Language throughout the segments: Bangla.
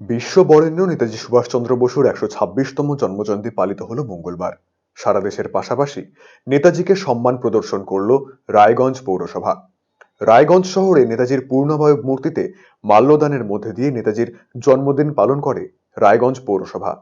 বিশ্ব বরেণ্য নেতাজি সুভাষচন্দ্র বসুর একশো ছাব্বিশতম জন্মজয়ন্তী পালিত হলো মঙ্গলবার। সারা দেশের পাশাপাশি নেতাজিকে সম্মান প্রদর্শন করল রায়গঞ্জ পৌরসভা। রায়গঞ্জ শহরে নেতাজির পূর্ণাবয়ব মূর্তিতে মাল্যদানের মধ্যে দিয়ে নেতাজির জন্মদিন পালন করে রায়গঞ্জ পৌরসভা।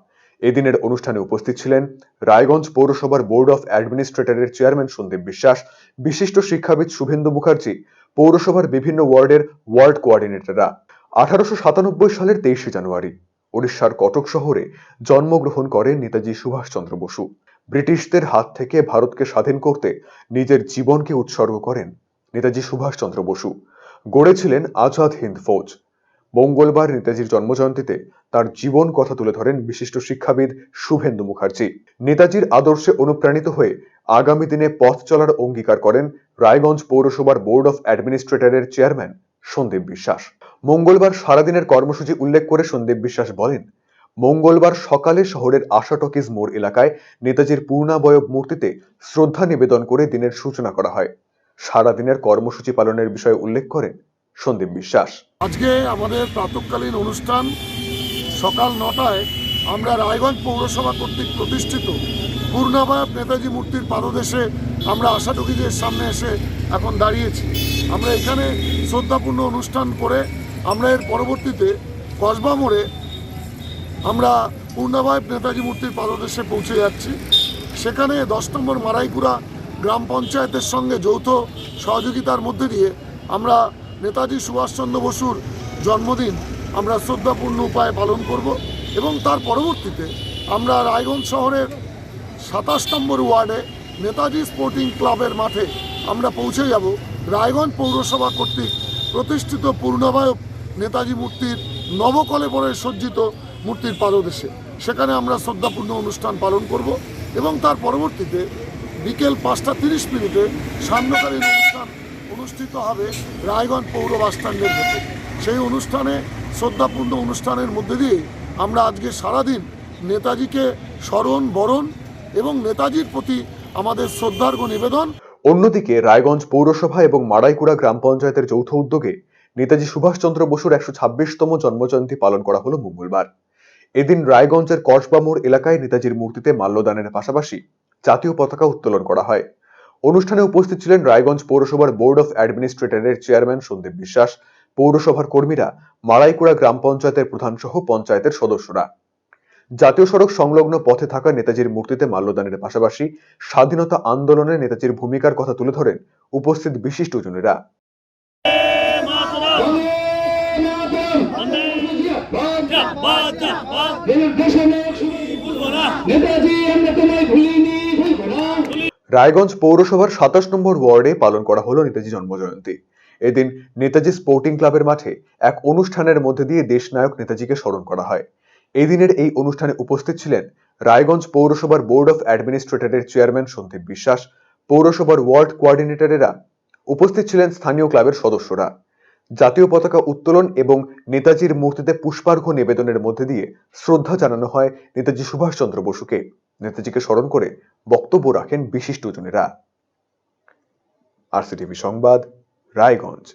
এদিনের অনুষ্ঠানে উপস্থিত ছিলেন রায়গঞ্জ পৌরসভার বোর্ড অফ অ্যাডমিনিস্ট্রেটরের চেয়ারম্যান সন্দীপ বিশ্বাস, বিশিষ্ট শিক্ষাবিদ শুভেন্দু মুখার্জি, পৌরসভার বিভিন্ন ওয়ার্ডের ওয়ার্ড কোঅর্ডিনেটররা। আঠারোশো সাতানব্বই সালের তেইশে জানুয়ারি উড়িষ্যার কটক শহরে জন্মগ্রহণ করেন নেতাজি সুভাষচন্দ্র বসু। ব্রিটিশদের হাত থেকে ভারতকে স্বাধীন করতে নিজের জীবনকে উৎসর্গ করেন নেতাজি সুভাষচন্দ্র বসু। গড়েছিলেন আজাদ হিন্দ ফৌজ। মঙ্গলবার নেতাজির জন্মজয়ন্তীতে তার জীবন কথা তুলে ধরেন বিশিষ্ট শিক্ষাবিদ শুভেন্দু মুখার্জি। নেতাজির আদর্শে অনুপ্রাণিত হয়ে আগামী দিনে পথ চলার অঙ্গীকার করেন রায়গঞ্জ পৌরসভার বোর্ড অফ অ্যাডমিনিস্ট্রেটরের চেয়ারম্যান সন্দীপ বিশ্বাস। মঙ্গলবার সারাদিনের কর্মসূচি উল্লেখ করে সন্দীপ বিশ্বাস বলেন, মঙ্গলবার সকালে শহরের আশা টকিজ মোড় এলাকায় নেতাজির পূর্ণাবয়ব মূর্তিতে শ্রদ্ধা নিবেদন করে দিনের সূচনা করা হয়। সারাদিনের কর্মসূচি পালনের বিষয়ে উল্লেখ করেন সন্দীপ বিশ্বাস। আজকে আমাদের প্রাতকালীন অনুষ্ঠান সকাল নটায় আমরা রায়গঞ্জ পৌরসভা কর্তৃক প্রতিষ্ঠিত পূর্ণাবয়ব নেতাজি মূর্তির পাদদেশে আমরা আশাটুকিদের সামনে এসে এখন দাঁড়িয়েছি। আমরা এখানে শ্রদ্ধাপূর্ণ অনুষ্ঠান করে আমরা এর পরবর্তীতে কসবা মোড়ে আমরা পূর্ণাবয়ব নেতাজি মূর্তির পাদদেশে পৌঁছে যাচ্ছি। সেখানে দশ নম্বর মারাইপুরা গ্রাম পঞ্চায়েতের সঙ্গে যৌথ সহযোগিতার মধ্যে দিয়ে আমরা নেতাজি সুভাষচন্দ্র বসুর জন্মদিন আমরা শ্রদ্ধাপূর্ণ উপায়ে পালন করব এবং তার পরবর্তীতে আমরা রায়গঞ্জ শহরের সাতাশ নম্বর ওয়ার্ডে নেতাজি স্পোর্টিং ক্লাবের মাঠে আমরা পৌঁছে যাব। রায়গঞ্জ পৌরসভা কর্তৃক প্রতিষ্ঠিত পূর্ণাবয়ব নেতাজি মূর্তির নবকলেবরে সজ্জিত মূর্তির পাদদেশে। সেখানে আমরা শ্রদ্ধাপূর্ণ অনুষ্ঠান পালন করব এবং তার পরবর্তীতে বিকেল পাঁচটা তিরিশ মিনিটে সান্ধ্যকালীন অনুষ্ঠান অনুষ্ঠিত হবে রায়গঞ্জ পৌর বাসস্ট্যান্ডের ভেতর। সেই অনুষ্ঠানে শ্রদ্ধাপূর্ণ অনুষ্ঠানের মধ্যে দিয়ে আমরা আজকে সারাদিন নেতাজিকে স্মরণ, বরণ এবং নেতাজির প্রতি আমাদের শ্রদ্ধার্ঘ নিবেদন। অন্যদিকে রায়গঞ্জ পৌরসভা এবং মারাইকুড়া গ্রাম পঞ্চায়েতের যৌথ উদ্যোগে নেতাজি সুভাষচন্দ্র বসুর একশো ছাব্বিশতম জন্মজয়ন্তী পালন করা হলো মঙ্গলবার। এদিন রায়গঞ্জের কসবা মোড় এলাকায় নেতাজির মূর্তিতে মাল্যদানের পাশাপাশি জাতীয় পতাকা উত্তোলন করা হয়। অনুষ্ঠানে উপস্থিত ছিলেন রায়গঞ্জ পৌরসভার বোর্ড অফ অ্যাডমিনিস্ট্রেটরের চেয়ারম্যান সন্দীপ বিশ্বাস, পৌরসভার কর্মীরা মারাইকুড়া গ্রাম পঞ্চায়েতের প্রধান সহ পঞ্চায়েতের সদস্যরা। জাতীয় সড়ক সংলগ্ন পথে থাকা নেতাজির মূর্তিতে মাল্যদানের পাশাপাশি স্বাধীনতা আন্দোলনে নেতাজির ভূমিকার কথা তুলে ধরেন উপস্থিত বিশিষ্টজনেরা রায়গঞ্জ পৌরসভার সাতাশ নম্বর ওয়ার্ডে পালন করা হলো নেতাজি জন্মজয়ন্তী। এদিন নেতাজি স্পোর্টিং ক্লাবের মাঠে এক অনুষ্ঠানের মধ্যে দিয়ে দেশনায়ক নেতাজিকে স্মরণ করা হয়। এদিনের এই অনুষ্ঠানে উপস্থিত ছিলেন রায়গঞ্জ পৌরসভার বোর্ড অফ অ্যাডমিনিস্ট্রেটরের চেয়ারম্যান সন্দীপ বিশ্বাস, পৌরসভার ওয়ার্ড কোয়ার্ডিনেটরেরা উপস্থিত ছিলেন স্থানীয় ক্লাবের সদস্যরা। জাতীয় পতাকা উত্তোলন এবং নেতাজির মূর্তিতে পুষ্পার্ঘ নিবেদনের মধ্যে দিয়ে শ্রদ্ধা জানানো হয় নেতাজি সুভাষচন্দ্র বসুকে। নেতাজিকে স্মরণ করে বক্তব্য রাখেন বিশিষ্টজনেরা আরসিটিভি সংবাদ, রায়গঞ্জ।